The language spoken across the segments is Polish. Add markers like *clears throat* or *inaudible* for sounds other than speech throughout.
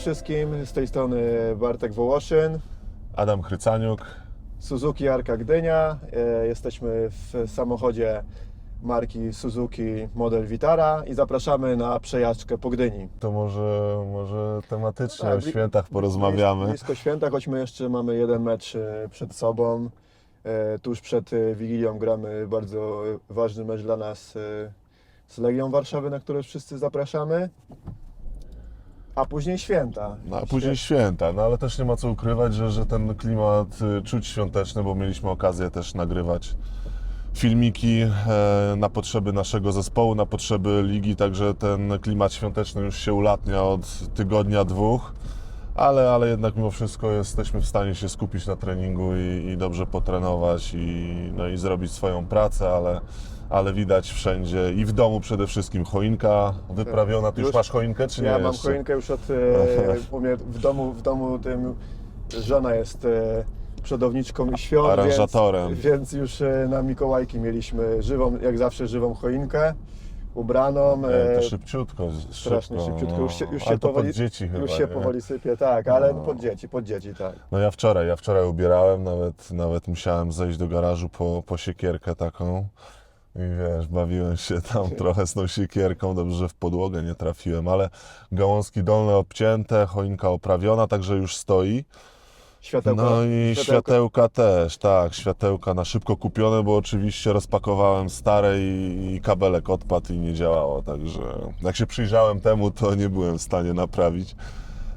Cześć wszystkim, z tej strony Bartek Wołoszyn, Adam Chrycaniuk. Suzuki Arka Gdynia. E, Jesteśmy w samochodzie marki Suzuki model Vitara i zapraszamy na przejażdżkę po Gdyni. To może, może tematycznie Tak, o świętach porozmawiamy. Blisko święta, choć my jeszcze mamy jeden mecz e, przed sobą. E, Tuż przed Wigilią gramy bardzo ważny mecz dla nas z Legią Warszawy, na który wszyscy zapraszamy. A później święta. No, a później święta, no ale też nie ma co ukrywać, że, że ten klimat y, czuć świąteczny, bo mieliśmy okazję też nagrywać filmiki e, na potrzeby naszego zespołu, na potrzeby ligi, także ten klimat świąteczny już się ulatnia od tygodnia, dwóch. Ale, ale jednak mimo wszystko jesteśmy w stanie się skupić na treningu i, i dobrze potrenować i, no i zrobić swoją pracę, ale, ale widać wszędzie i w domu przede wszystkim choinka wyprawiona. Ty już, Już- masz choinkę czy nie Ja mam jeszcze? choinkę już od. E, *laughs* u mnie w domu, w domu tym żona jest e, przodowniczką świąt. Aranżatorem. Więc, więc już e, na Mikołajki mieliśmy żywą, jak zawsze, żywą choinkę ubraną. E, to szybciutko, strasznie szybko, szybciutko. no. Już się, już Ale się to powoli, pod dzieci chyba, już się nie? powoli sypie, tak, ale No. pod dzieci, pod dzieci, tak. No ja wczoraj, ja wczoraj ubierałem, nawet, nawet musiałem zejść do garażu po, po siekierkę taką. I wiesz, bawiłem się tam *laughs* trochę z tą siekierką, dobrze, że w podłogę nie trafiłem, ale gałązki dolne obcięte, choinka oprawiona, także już stoi. Światełko, No i światełko- światełka też, tak, światełka na szybko kupione, bo oczywiście rozpakowałem stare i, i kabelek odpadł i nie działało, także jak się przyjrzałem temu, to nie byłem w stanie naprawić.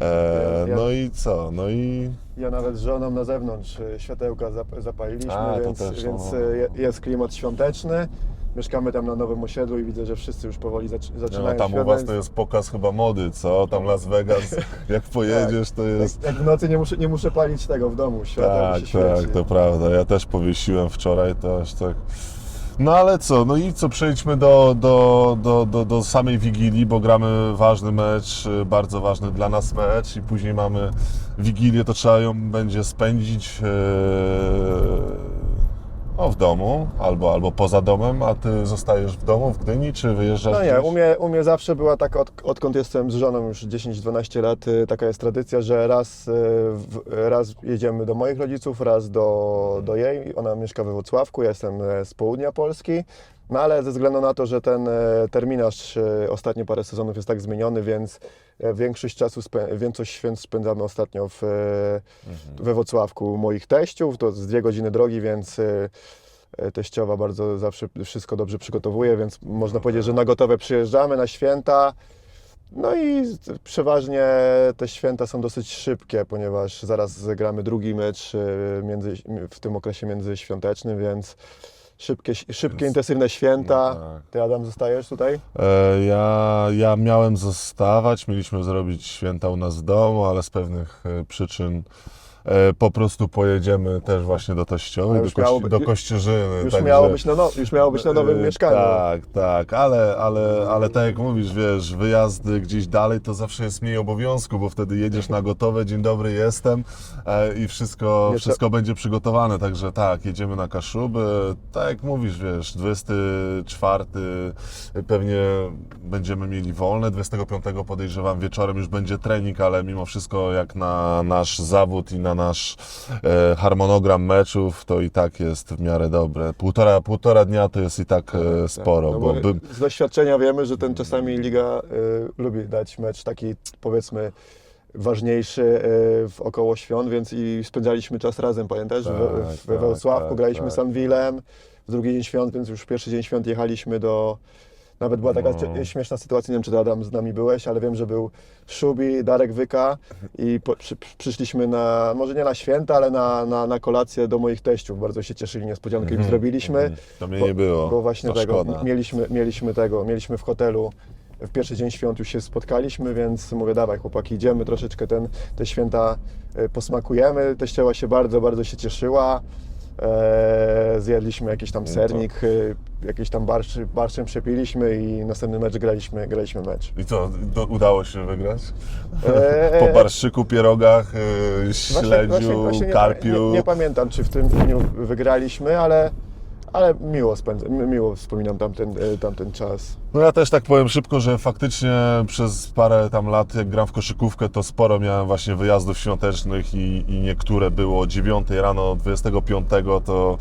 E, Ja- no i co, no i Ja nawet z żoną na zewnątrz e, światełka zap- zapaliliśmy, A, więc, też, więc no. e, je- jest klimat świąteczny. Mieszkamy tam na nowym osiedlu i widzę, że wszyscy już powoli zac- no, zaczynają tam u was to jest pokaz chyba mody, co? Tam Las Vegas, *laughs* jak pojedziesz, to jest... Jak, jak w nocy nie muszę, nie muszę palić tego w domu, światła Tak, tak, to prawda. Ja też powiesiłem wczoraj, to aż tak. No ale co, no i co, przejdźmy do, do, do, do, do samej Wigilii, bo gramy ważny mecz, y, bardzo ważny dla nas mecz i później mamy Wigilię, to trzeba ją będzie spędzić yy, o, w domu albo, albo poza domem, a Ty zostajesz w domu w Gdyni, czy wyjeżdżasz No nie, u mnie, u mnie zawsze była taka, od, odkąd jestem z żoną już 10-12 lat, y, taka jest tradycja, że raz, y, raz jedziemy do moich rodziców, raz do, do jej. Ona mieszka we Wrocławku, ja jestem e, z południa Polski. No ale ze względu na to, że ten e, terminarz e, ostatnie parę sezonów jest tak zmieniony, więc większość czasu, większość świąt spędzamy ostatnio w, e, we Wrocławku moich teściów. To z dwie godziny drogi, więc e, e, teściowa bardzo zawsze wszystko dobrze przygotowuje, więc można powiedzieć, że na gotowe przyjeżdżamy na święta. No i przeważnie te święta są dosyć szybkie, ponieważ zaraz gramy drugi mecz e, między, w tym okresie międzyświątecznym, więc szybkie, szybkie Więc- intensywne święta. No tak. Ty Adam zostajesz tutaj? E, Ja, ja miałem zostawać, mieliśmy zrobić święta u nas w domu, ale z pewnych e, przyczyn po prostu pojedziemy też właśnie do Teściowej, do, kości, do Kościerzyny. Już, także- miało być na no, już miało być na nowym E, mieszkaniu. Tak, tak, ale, ale, ale tak jak mówisz, wiesz, wyjazdy gdzieś dalej to zawsze jest mniej obowiązku, bo wtedy jedziesz na gotowe, dzień dobry, jestem e, i wszystko, Nie, wszystko będzie przygotowane, także tak, jedziemy na Kaszuby, tak jak mówisz, wiesz, 24 pewnie będziemy mieli wolne, 25 podejrzewam wieczorem już będzie trening, ale mimo wszystko jak na nasz zawód i na nasz e, harmonogram meczów, to i tak jest w miarę dobre. Półtora, półtora dnia to jest i tak e, sporo, No bo bo by, Z doświadczenia wiemy, że ten czasami liga y, lubi dać mecz taki powiedzmy ważniejszy y, w około świąt, więc i spędzaliśmy czas razem, pamiętasz? Tak, we, we tak, Wrocławku tak, graliśmy tak. z Anwilem, w drugi dzień świąt, więc już w pierwszy dzień świąt jechaliśmy do... Nawet była taka No. śmieszna sytuacja, nie wiem czy ty Adam z nami byłeś, ale wiem, że był Szubi, Darek Wyka i po, przy, przyszliśmy na, może nie na święta, ale na, na, na kolację do moich teściów. Bardzo się cieszyli, niespodziankę im zrobiliśmy. Mhm. to mnie nie było, Bo właśnie to tego, szkoda. mieliśmy, mieliśmy tego, mieliśmy w hotelu, w pierwszy dzień świąt już się spotkaliśmy, więc mówię, dawaj chłopaki, idziemy troszeczkę ten, te święta e, posmakujemy. Teściowa się bardzo, bardzo się cieszyła. E, zjedliśmy jakiś tam No sernik, e, jakiś tam barszcz, barszczem przepiliśmy i następny mecz graliśmy, graliśmy mecz. I co, do, udało się wygrać? E, Po barszyku, pierogach, e, Właśnie- śledziu, właśnie- właśnie nie, karpiu. Nie, nie pamiętam, czy w tym dniu wygraliśmy, ale, ale miło, spędzę, mi- miło wspominam tamten, e, tamten czas. No ja też tak powiem szybko, że faktycznie przez parę tam lat, jak gram w koszykówkę, to sporo miałem właśnie wyjazdów świątecznych i, i niektóre było o 9 rano 25, to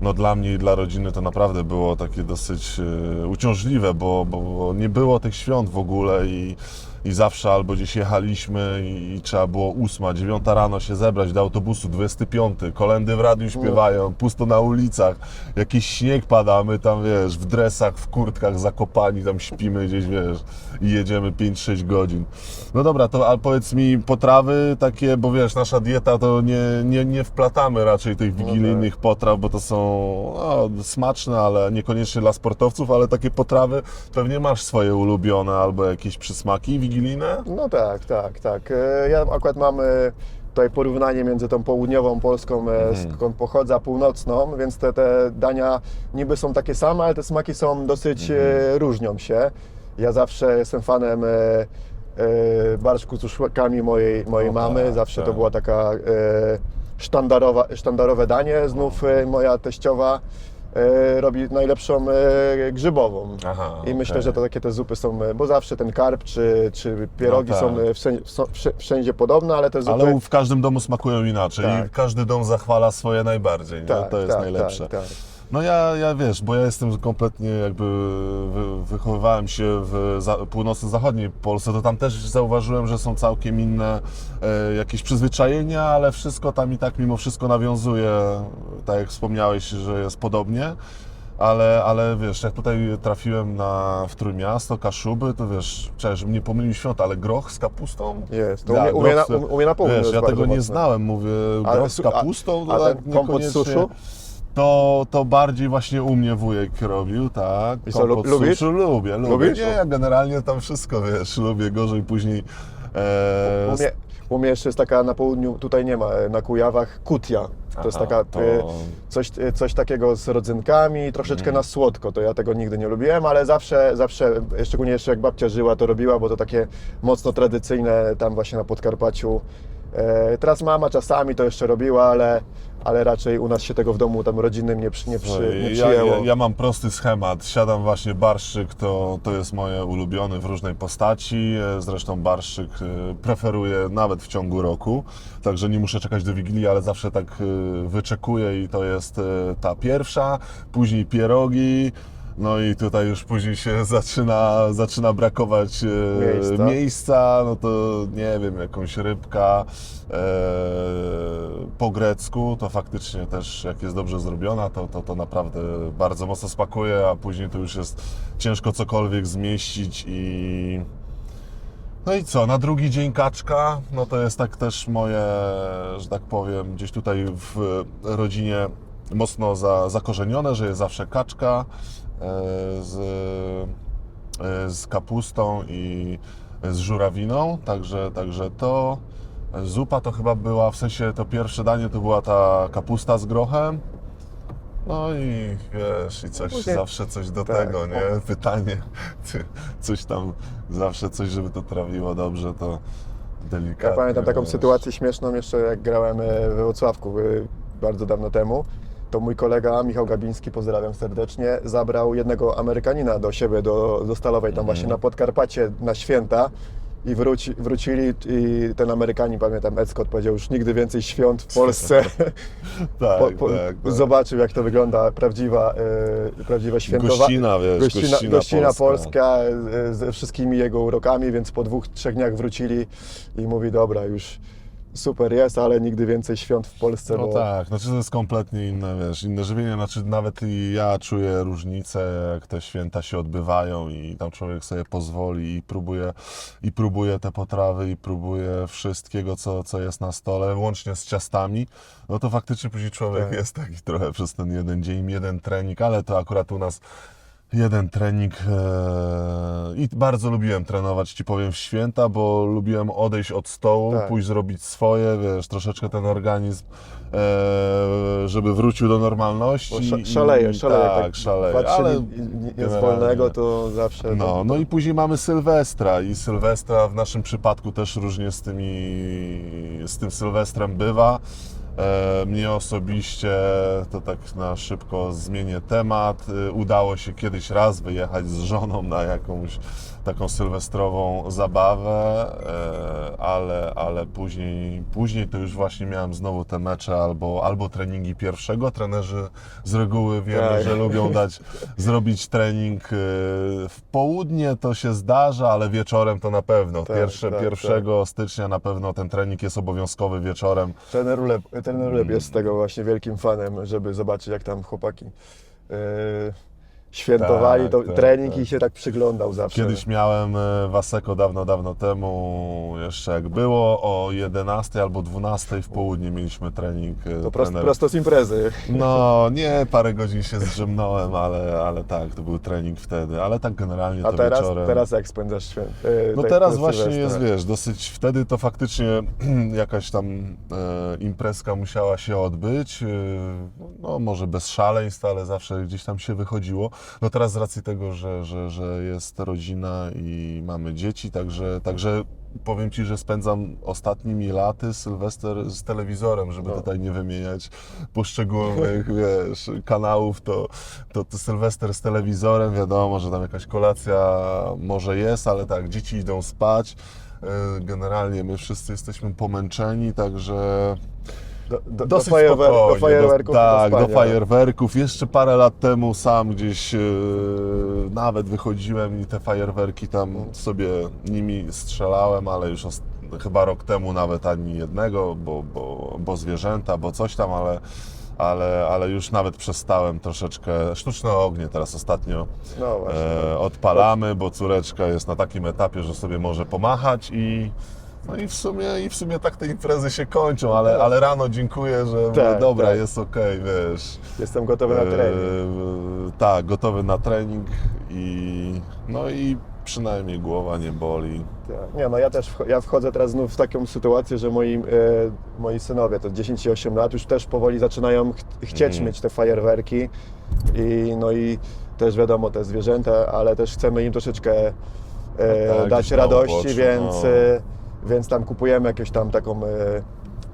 no dla mnie i dla rodziny to naprawdę było takie dosyć e, uciążliwe, bo, bo, bo nie było tych świąt w ogóle i, i zawsze albo gdzieś jechaliśmy i, i trzeba było 8, 9 rano się zebrać do autobusu, 25, kolendy w radiu śpiewają, pusto na ulicach, jakiś śnieg pada, a my tam wiesz, w dresach, w kurtkach zakopani, tam śpimy gdzieś, wiesz, i jedziemy 5-6 godzin. No dobra, to ale powiedz mi potrawy takie, bo wiesz, nasza dieta to nie, nie, nie wplatamy raczej tych wigilijnych potraw, bo to są no, smaczne, ale niekoniecznie dla sportowców, ale takie potrawy pewnie masz swoje ulubione albo jakieś przysmaki wigilijne? No tak, tak, tak. E, Ja akurat mam e, tutaj porównanie między tą południową Polską, e, skąd pochodzę, a północną, więc te, te dania niby są takie same, ale te smaki są dosyć, e, różnią się. Ja zawsze jestem fanem barszku z uszłakami mojej, mojej No mamy, tak, zawsze to tak. była taka sztandarowa, sztandarowe danie. Znów moja teściowa robi najlepszą e, grzybową. Aha, I myślę, okej. że to takie te zupy są, e, bo zawsze ten karp czy, czy pierogi No tak. są e, wszędzie, są wszędzie- podobne, ale te zupy... Ale w każdym domu smakują inaczej Tak. i każdy dom zachwala swoje najbardziej, tak, to jest tak, najlepsze. Tak, tak. No ja, ja wiesz, bo ja jestem kompletnie jakby, wy, wychowywałem się w za, północno-zachodniej Polsce, to tam też zauważyłem, że są całkiem inne e, jakieś przyzwyczajenia, ale wszystko tam i tak mimo wszystko nawiązuje, tak jak wspomniałeś, że jest podobnie. Ale, ale wiesz, jak tutaj trafiłem na, w Trójmiasto, Kaszuby, to wiesz, cześć, żebym nie pomylił świąt, ale groch z kapustą? Jest. To Ja, u, mnie, mnie na, u mnie na południu Wiesz, ja tego nie znałem, mówię, Ale groch z a- kapustą, a to ten tak kompot z niekoniecznie- suszu? To, to bardziej właśnie u mnie wujek robił, tak. I co, Kompot lu- lubisz? suszu lubię, lubię. Lubisz? Nie, ja generalnie tam wszystko, wiesz, lubię gorzej później. E, U mnie, u mnie jeszcze jest taka na południu, tutaj nie ma, e, na Kujawach, kutia. To jest Aha, taka, to- e, coś, e, coś takiego z rodzynkami, troszeczkę Mhm. na słodko, to ja tego nigdy nie lubiłem, ale zawsze, zawsze, szczególnie jeszcze jak babcia żyła, to robiła, bo to takie mocno tradycyjne tam właśnie na Podkarpaciu. E, Teraz mama czasami to jeszcze robiła, ale, ale raczej u nas się tego w domu tam rodzinnym nie, przy, nie, przy, nie ja, przyjęło. ja, ja mam prosty schemat. Siadam właśnie barszyk, to, to jest moje ulubione w różnej postaci. E, Zresztą barszyk e, preferuję nawet w ciągu roku, także nie muszę czekać do Wigilii, ale zawsze tak wyczekuję i to jest ta pierwsza, później pierogi. No i tutaj już później się *laughs* zaczyna, zaczyna brakować e, Miejsca. miejsca, no to nie wiem, jakąś rybka e, po grecku, to faktycznie też jak jest dobrze zrobiona, to, to, to naprawdę bardzo mocno smakuje, a później to już jest ciężko cokolwiek zmieścić i no i co, na drugi dzień kaczka, no to jest tak też moje, że tak powiem, gdzieś tutaj w rodzinie mocno za, zakorzenione, że jest zawsze kaczka e, z, e, z kapustą i z żurawiną, także, także to. Zupa to chyba była, w sensie to pierwsze danie to była ta kapusta z grochem. No i wiesz, i coś, Później- zawsze coś do tak, tego, nie? Pytanie, ty- coś tam, zawsze coś, żeby to trawiło dobrze, to delikatnie. Ja pamiętam taką wiesz. sytuację śmieszną jeszcze jak grałem e, we Wrocławku bardzo dawno temu. To mój kolega Michał Gabiński, pozdrawiam serdecznie, zabrał jednego Amerykanina do siebie, do, do Stalowej, tam właśnie na Podkarpacie na święta. I wróci, wrócili i ten Amerykanin, pamiętam, Ed Scott powiedział, już nigdy więcej świąt w Polsce. *laughs* Tak, Po, po, tak, tak. Zobaczył, jak to wygląda prawdziwa, e, prawdziwe świętowanie. Gościna, wiesz, gościna, gościna gościna polska. polska e, ze wszystkimi jego urokami, więc po dwóch, trzech dniach wrócili i mówi, dobra, już super jest, ale nigdy więcej świąt w Polsce, No bo tak, znaczy to jest kompletnie inne, wiesz, inne żywienie, znaczy nawet i ja czuję różnicę, jak te święta się odbywają i tam człowiek sobie pozwoli i próbuje, i próbuje te potrawy i próbuje wszystkiego, co, co jest na stole, łącznie z ciastami, no to faktycznie później człowiek Tak. jest taki trochę przez ten jeden dzień, jeden trening, ale to akurat u nas jeden trening e, i bardzo lubiłem trenować, ci powiem, w święta, bo lubiłem odejść od stołu, Tak. pójść zrobić swoje, wiesz, troszeczkę ten organizm, e, żeby wrócił do normalności. bo szaleje, i- szaleje. Tak, jak szaleje, ale generalnie- wolnego, to zawsze... no, no i później mamy Sylwestra i Sylwestra w naszym przypadku też różnie z, tymi, z tym Sylwestrem bywa. E, Mnie osobiście, to tak na szybko zmienię temat, y, udało się kiedyś raz wyjechać z żoną na jakąś taką sylwestrową zabawę, e, ale, ale później, później to już właśnie miałem znowu te mecze albo, albo treningi pierwszego. Trenerzy z reguły wiemy, Tak. że lubią dać, *laughs* zrobić trening w południe, to się zdarza, ale wieczorem to na pewno. Tak, Pierwsze, tak, 1 stycznia na pewno ten trening jest obowiązkowy wieczorem. Trener trener Uleb jest tego właśnie wielkim fanem, żeby zobaczyć jak tam chłopaki yy, świętowali Tak, to tak, trening tak. i się tak przyglądał zawsze. Kiedyś miałem e, Waseko dawno, dawno temu, jeszcze jak było, o 11 albo 12 w południe mieliśmy trening e, To prosto, trener- prosto z imprezy. No nie, parę godzin się zdrzemnąłem, ale, ale tak, to był trening wtedy, ale tak generalnie A to teraz, wieczorem. teraz jak spędzasz święt? yy, No tak, teraz właśnie jest, wiesz, dosyć, wtedy to faktycznie *clears throat* jakaś tam e, imprezka musiała się odbyć, e, no może bez szaleństw, ale zawsze gdzieś tam się wychodziło. No teraz z racji tego, że, że, że jest rodzina i mamy dzieci, także, także powiem Ci, że spędzam ostatnimi laty Sylwester z telewizorem, żeby No. tutaj nie wymieniać poszczególnych, *laughs* wiesz, kanałów, to, to, to Sylwester z telewizorem, wiadomo, że tam jakaś kolacja może jest, ale tak, dzieci idą spać, E, Generalnie my wszyscy jesteśmy pomęczeni, także Do, do, dosyć do, fajerwer, do fajerwerków. tak, do spania. fajerwerków. Jeszcze parę lat temu sam gdzieś e, nawet wychodziłem i te fajerwerki tam sobie nimi strzelałem, ale już chyba rok temu nawet ani jednego, bo, bo, bo zwierzęta, bo coś tam, ale, ale, ale już nawet przestałem troszeczkę. Sztuczne ognie teraz ostatnio No e, odpalamy, bo córeczka jest na takim etapie, że sobie może pomachać i no i w sumie, i w sumie tak te imprezy się kończą, ale, ale rano dziękuję, że Tak, dobra, tak. jest okej, wiesz. Jestem gotowy na trening. E, tak, gotowy na trening i no i przynajmniej głowa nie boli. Tak. Nie, no ja też ja wchodzę teraz znów w taką sytuację, że moi, e, moi synowie, to 10 i 8 lat, już też powoli zaczynają ch chcieć Mhm. mieć te fajerwerki i no i też wiadomo, te zwierzęta, ale też chcemy im troszeczkę e, No tak, dać radości, uboczu, więc, no. Więc tam kupujemy jakieś tam taką e,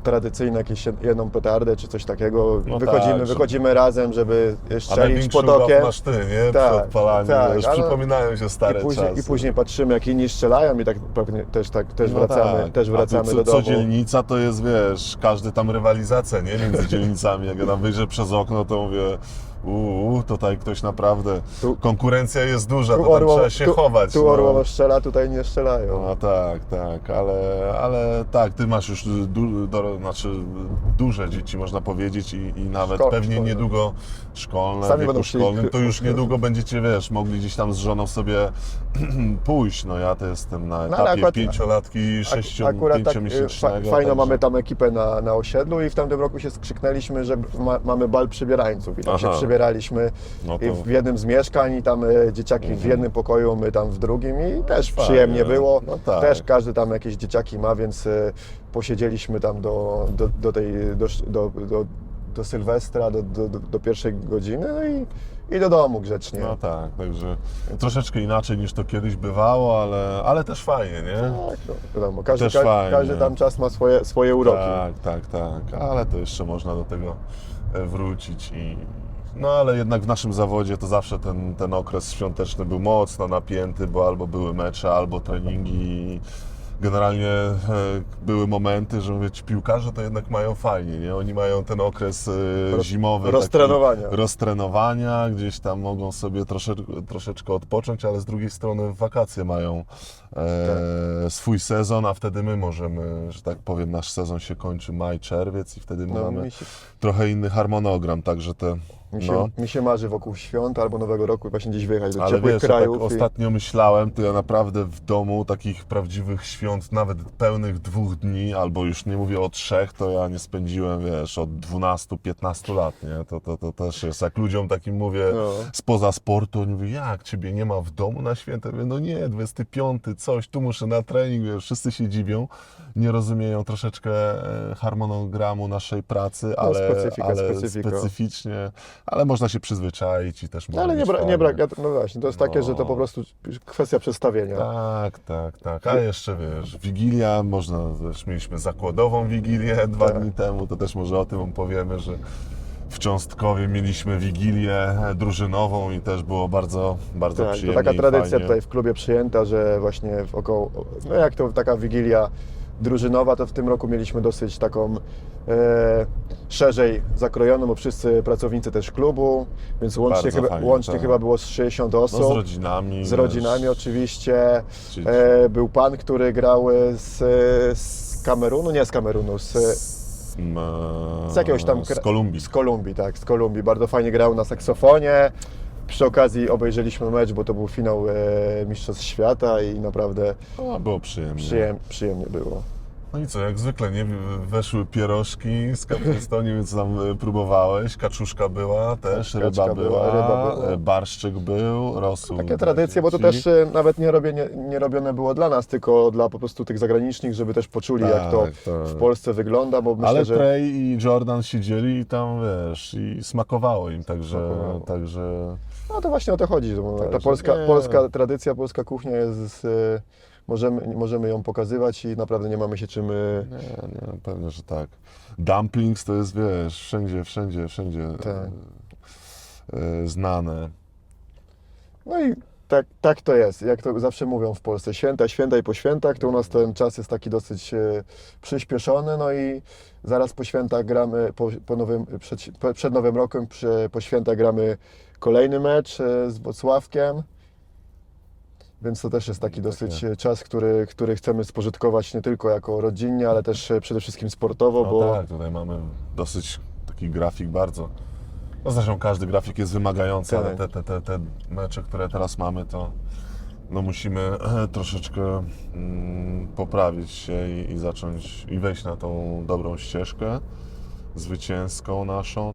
tradycyjną jakieś jed- jedną petardę czy coś takiego. No wychodzimy, tak, żeby- wychodzimy razem, żeby strzelić pod okiem. masz ty, nie? Tak, odpalaniu, tak, wiesz, ale- przypominają się stare I później, czasy. I później patrzymy, jak inni strzelają i tak pewnie też, tak, też, No wracamy, tak. też wracamy co, do domu. Co dzielnica to jest, wiesz, każdy tam rywalizacja, nie? Między *laughs* dzielnicami. Jak ja tam wyjrzę przez okno, to mówię, uuu, tutaj ktoś naprawdę, Tu- konkurencja jest duża, to Tu, tam Orłowo, trzeba się tu, chować. tu no. Orłowo strzela, tutaj nie strzelają. No tak, tak, ale, ale tak, ty masz już du, do, znaczy duże dzieci, można powiedzieć, i, i nawet pewnie szkolne. niedługo szkolne, Sami wieku szkolnym, to już *laughs* niedługo będziecie, wiesz, mogli gdzieś tam z żoną sobie *clears throat* pójść. No ja to jestem na ale etapie akurat- pięciolatki, sześciu, Akurat tak, pięciomiesięcznego. fa, fajną także- mamy tam ekipę na, na osiedlu i w tamtym roku się skrzyknęliśmy, że ma, mamy bal przybierańców i tam się Aha. Przybieraliśmy No i to- Mhm. w jednym z mieszkań i tam e, dzieciaki w jednym pokoju, my tam w drugim i też Fajnie. przyjemnie było. No tak. Też każdy tam jakieś dzieciaki ma, więc e, posiedzieliśmy tam do, do, do tej, do, do, do, do Sylwestra, do, do, do, do pierwszej godziny no i, i do domu grzecznie. No tak, także troszeczkę inaczej niż to kiedyś bywało, ale, ale też fajnie, nie? Tak, no, wiadomo, każdy, Też ka, fajnie. każdy tam czas ma swoje, swoje uroki. Tak, tak, tak, ale to jeszcze można do tego e, wrócić i no ale jednak w naszym zawodzie to zawsze ten, ten okres świąteczny był mocno napięty, bo albo były mecze, albo treningi. Generalnie e, były momenty, że mówię, ci piłkarze to jednak mają fajnie, nie? Oni mają ten okres e, zimowy. roztrenowania. Roztrenowania, gdzieś tam mogą sobie troszeczkę, troszeczkę odpocząć, ale z drugiej strony w wakacje mają e, swój sezon, a wtedy my możemy, że tak powiem, nasz sezon się kończy maj, czerwiec i wtedy No, mamy się, trochę inny harmonogram, także te... mi, się, No. mi się marzy wokół świąt albo Nowego Roku właśnie gdzieś wyjechać do Ale ciepłych wiesz, ja krajów. tak ostatnio myślałem, to ja naprawdę w domu takich prawdziwych świąt, nawet pełnych dwóch dni, albo już nie mówię o trzech, to ja nie spędziłem, wiesz, od 12-15 lat, nie? To, to, to też jest, jak ludziom takim mówię No. spoza sportu, oni mówią, jak, ciebie nie ma w domu na święta? Ja Mówię, no nie, 25, coś, tu muszę na trening, wiesz, wszyscy się dziwią, nie rozumieją troszeczkę e, harmonogramu naszej pracy, ale, specyfika, ale specyfika. specyficznie ale można się przyzwyczaić i też No, może ale nie, bra, nie brak, no właśnie, to jest takie, że to No. po prostu kwestia przestawienia. Tak, tak, tak. A jeszcze wiesz, Wigilia, można też mieliśmy zakładową Wigilię dwa Tak. dni temu, to też może o tym opowiemy, że w Cząstkowie mieliśmy Wigilię drużynową i też było bardzo, bardzo Tak, to przyjemnie taka i tradycja tutaj w klubie przyjęta, że właśnie około, no jak to taka wigilia drużynowa, to w tym roku mieliśmy dosyć taką e, szerzej zakrojoną, bo wszyscy pracownicy też klubu, więc łącznie, Bardzo chyba, fajnie, łącznie tak. chyba było z 60 osób. No z rodzinami. z rodzinami wiesz, oczywiście. Czyli- E, był pan, który grał z, z Kamerunu, nie z Kamerunu, z, z, m, z jakiegoś tam Z Kolumbii. z Kolumbii, tak, z Kolumbii. Bardzo fajnie grał na saksofonie. Przy okazji obejrzeliśmy mecz, bo to był finał e, Mistrzostw Świata i naprawdę było przyjemnie. przyjem, przyjemnie było. No i co, jak zwykle, nie? Weszły pierożki z kapustą, nie wiem co tam y, próbowałeś, kaczuszka była też, ryba była, była, ryba była. y, barszczyk był, rosół. Takie tradycje, bo to też e, nawet nie, nie, robione było dla nas, tylko dla po prostu tych zagranicznych, żeby też poczuli, jak to Tak, tak. w Polsce wygląda, bo myślę, Ale że... Trey i Jordan siedzieli i tam, wiesz, i smakowało im, także, Smakowało. także No to właśnie o to chodzi. że Ta polska, nie. polska tradycja, polska kuchnia jest. e, Możemy, możemy ją pokazywać i naprawdę nie mamy się czym. e, nie, nie, pewnie, że tak. Dumplings to jest, wiesz, wszędzie, wszędzie, wszędzie Tak. y, y, znane. No i tak, tak to jest. Jak to zawsze mówią w Polsce, święta, święta i po świętach, to u nas ten czas jest taki dosyć e, przyspieszony. No i zaraz po świętach gramy, po, po nowym, przed, przed Nowym Rokiem, przy, po świętach gramy kolejny mecz e, z Wocławkiem. Więc to też jest taki dosyć e, czas, który, który chcemy spożytkować nie tylko jako rodzinnie, ale też e, przede wszystkim sportowo, No bo tak, tutaj mamy dosyć taki grafik bardzo. No zresztą każdy grafik jest wymagający, Tak. ale te, te, te, te mecze, które teraz mamy, to no musimy troszeczkę mm, poprawić się i, i zacząć i wejść na tą dobrą ścieżkę zwycięską naszą.